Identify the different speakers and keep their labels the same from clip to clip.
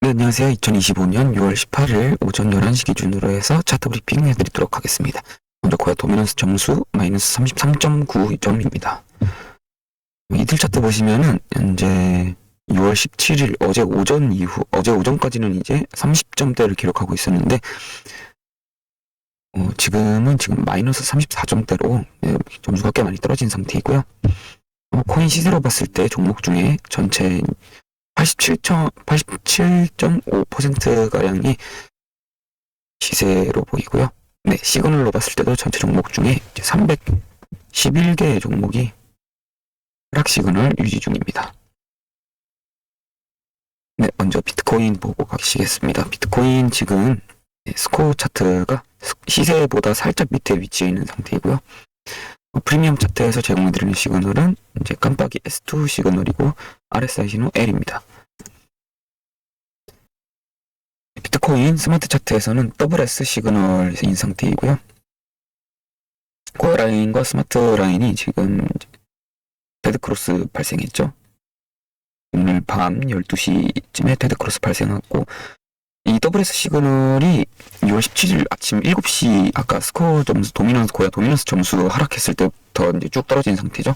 Speaker 1: 네, 안녕하세요. 2025년 6월 18일 오전 11시 기준으로 해서 차트 브리핑 해드리도록 하겠습니다. 먼저 고야 도미넌스 점수 마이너스 33.9점입니다. 이틀 차트 보시면은 현재 6월 17일 어제 오전 이후 어제 오전까지는 이제 30점대를 기록하고 있었는데 어, 지금은 지금 마이너스 34점대로 예, 점수가 꽤 많이 떨어진 상태이고요. 어, 코인 시세로 봤을 때 종목 중에 전체 87점, 87.5%가량이 시세로 보이고요. 네, 시그널로 봤을 때도 전체 종목 중에 311개의 종목이 하락 시그널 유지 중입니다. 네, 먼저 비트코인 보고 가시겠습니다. 비트코인 지금 네, 스코어 차트가 시세보다 살짝 밑에 위치해 있는 상태이고요. 어, 프리미엄 차트에서 제공해드리는 시그널은 이제 깜빡이 S2 시그널이고 RSI 신호 L입니다. 비트코인 스마트 차트에서는 WS 시그널인 상태이고요. 코어 라인과 스마트 라인이 지금 데드크로스 발생했죠. 오늘 밤 12시쯤에 데드크로스 발생했고 이 WS 시그널이 6월 17일 아침 7시 아까 스코어 점수 도미넌스 고야 도미넌스 점수 하락했을 때부터 이제 쭉 떨어진 상태죠.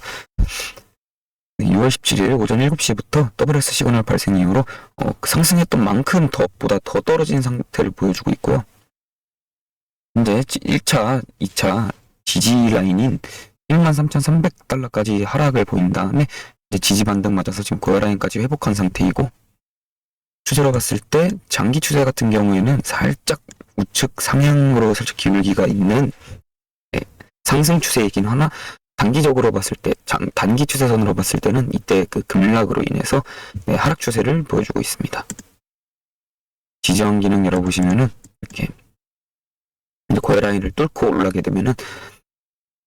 Speaker 1: 6월 17일 오전 7시부터 WS 시그널 발생 이후로 어, 그 상승했던 만큼 더 보다 더 떨어진 상태를 보여주고 있고요. 현재 1차, 2차 지지 라인인 13,300달러까지 하락을 보인 다음에 지지 반등 맞아서 지금 고야 라인까지 회복한 상태이고 추세로 봤을 때 장기 추세 같은 경우에는 살짝 우측 상향으로 살짝 기울기가 있는 예, 상승 추세이긴 하나 단기적으로 봤을 때 장, 단기 추세선으로 봤을 때는 이때 그 급락으로 인해서 네, 하락 추세를 보여주고 있습니다. 지지한 기능 열어보시면은 이렇게 고야 라인을 뚫고 올라가게 되면은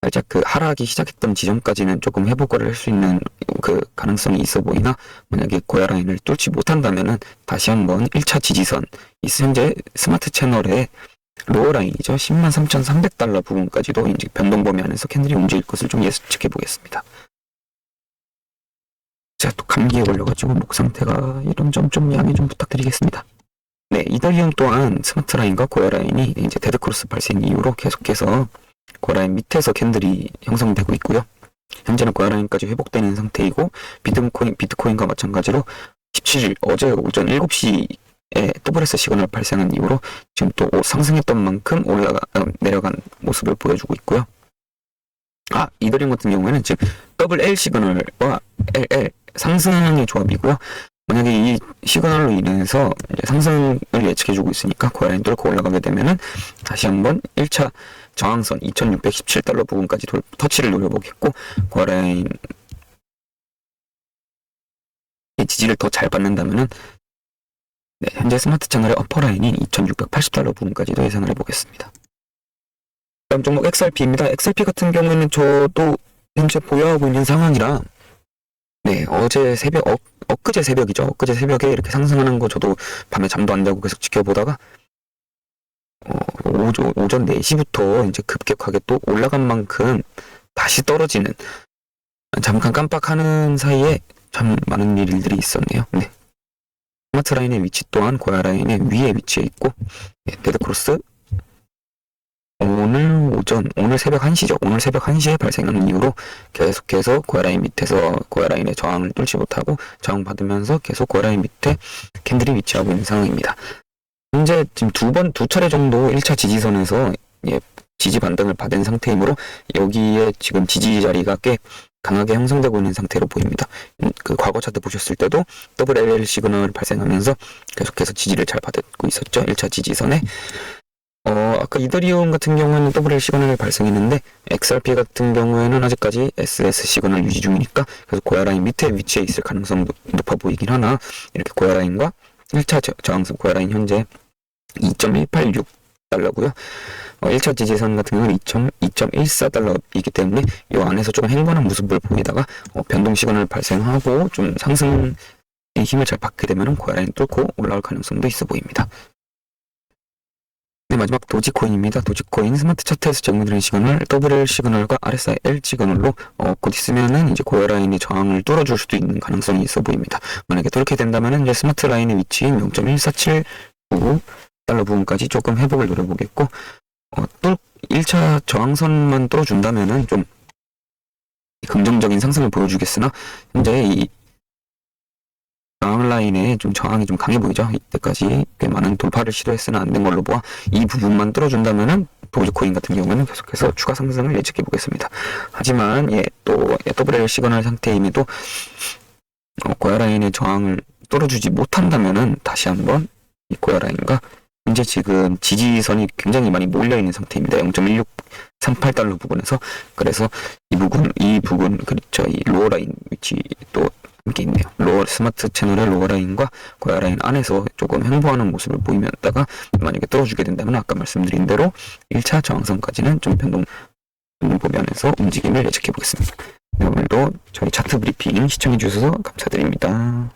Speaker 1: 살짝 그 하락이 시작했던 지점까지는 조금 회복을 할 수 있는 그 가능성이 있어 보이나 만약에 고야 라인을 뚫지 못한다면은 다시 한번 1차 지지선 이 현재 스마트 채널의 로어 라인이죠. 10만 3,300달러 부분까지도 이제 변동 범위 안에서 캔들이 움직일 것을 좀 예측해 보겠습니다. 제가 또 감기에 걸려가지고 목 상태가 이런 점 좀 양해 좀 부탁드리겠습니다. 네, 이더리움 또한 스마트 라인과 고야 라인이 이제 데드크로스 발생 이후로 계속해서 고야 라인 밑에서 캔들이 형성되고 있고요. 현재는 고야 라인까지 회복되는 상태이고 비트코인 비트코인과 마찬가지로 17일 어제 오전 7시 에 WS 시그널 발생한 이후로 지금 또 상승했던 만큼 올라가 어, 내려간 모습을 보여주고 있고요. 아 이더리움 같은 경우에는 지금 WL 시그널과 LL 상승의 조합이고요. 만약에 이 시그널로 인해서 상승을 예측해주고 있으니까 고라인 뚫고 올라가게 되면은 다시 한번 1차 저항선 2617달러 부분까지 돌, 터치를 노려보겠고 고라인 지지를 더 잘 받는다면은 네, 현재 스마트 채널의 어퍼라인인 2680달러 부분까지도 예상을 해보겠습니다. 다음 종목 XRP입니다. XRP 같은 경우에는 저도 현재 보유하고 있는 상황이라 네, 어제 새벽, 어, 엊그제 새벽이죠. 엊그제 새벽에 이렇게 상승하는 거 저도 밤에 잠도 안 자고 계속 지켜보다가 어, 오전, 오전 4시부터 이제 급격하게 또 올라간 만큼 다시 떨어지는 잠깐 깜빡하는 사이에 참 많은 일들이 있었네요. 네. 스마트 라인의 위치 또한 고야 라인의 위에 위치해 있고 예, 데드크로스 오늘 오전 오늘 새벽 1시죠 오늘 새벽 1시에 발생한 이후로 계속해서 고야 라인 밑에서 고야 라인의 저항을 뚫지 못하고 저항 받으면서 계속 고야 라인 밑에 캔들이 위치하고 있는 상황입니다 현재 지금 두 번 두 차례 정도 1차 지지선에서 예, 지지 반등을 받은 상태이므로 여기에 지금 지지 자리가 꽤 강하게 형성되고 있는 상태로 보입니다. 음, 그 과거 차트 보셨을 때도 WLL 시그널 발생하면서 계속해서 지지를 잘 받고 있었죠. 1차 지지선에. 어, 아까 이더리움 같은 경우에는 WL 시그널이 발생했는데 XRP 같은 경우에는 아직까지 SS 시그널 유지 중이니까 그래서 고야 라인 밑에 위치해 있을 가능성도 높아 보이긴 하나 이렇게 고야 라인과 1차 저항선 고야 라인 현재 2.186 달러고요. 어, 1차 지지선 같은 경우는 2.14달러이기 때문에 이 안에서 조금 행보하는 모습을 보이다가 어, 변동 시간을 발생하고 좀 상승의 힘을 잘 받게 되면 고야라인 뚫고 올라올 가능성도 있어 보입니다. 네, 마지막 도지코인입니다. 도지코인 스마트 차트에서 제공드리는 시그널 WL 시그널과 RSI L 시그널로 어, 곧 있으면은 이제 고열 라인의 저항을 뚫어줄 수도 있는 가능성이 있어 보입니다. 만약에 그렇게 된다면은 이제 스마트 라인의 위치인 0.14799 달러 부분까지 조금 회복을 노려보겠고 어, 또 1차 저항선만 뚫어준다면은 좀 긍정적인 상승을 보여주겠으나 현재 이 저항 라인에 좀 저항이 좀 강해 보이죠. 이때까지 꽤 많은 돌파를 시도했으나 안 된 걸로 보아 이 부분만 뚫어준다면은 도지코인 같은 경우에는 계속해서 추가 상승을 예측해 보겠습니다. 하지만 예, 또 WL 시그널 상태임에도 어, 고야 라인의 저항을 뚫어주지 못한다면은 다시 한번 이 고야 라인과 현재 지금 지지선이 굉장히 많이 몰려 있는 상태입니다. 0.1638달러 부분에서 그래서 이 부분 이 부분 그렇죠 이 로어 라인 위치 또 함께 있네요. 로어 스마트 채널의 로어 라인과 고야 라인 안에서 조금 횡보하는 모습을 보이면다가 만약에 뚫어주게 된다면 아까 말씀드린 대로 1차 저항선까지는 좀 변동 보면서 움직임을 예측해 보겠습니다. 네, 오늘도 저희 차트 브리핑 시청해 주셔서 감사드립니다.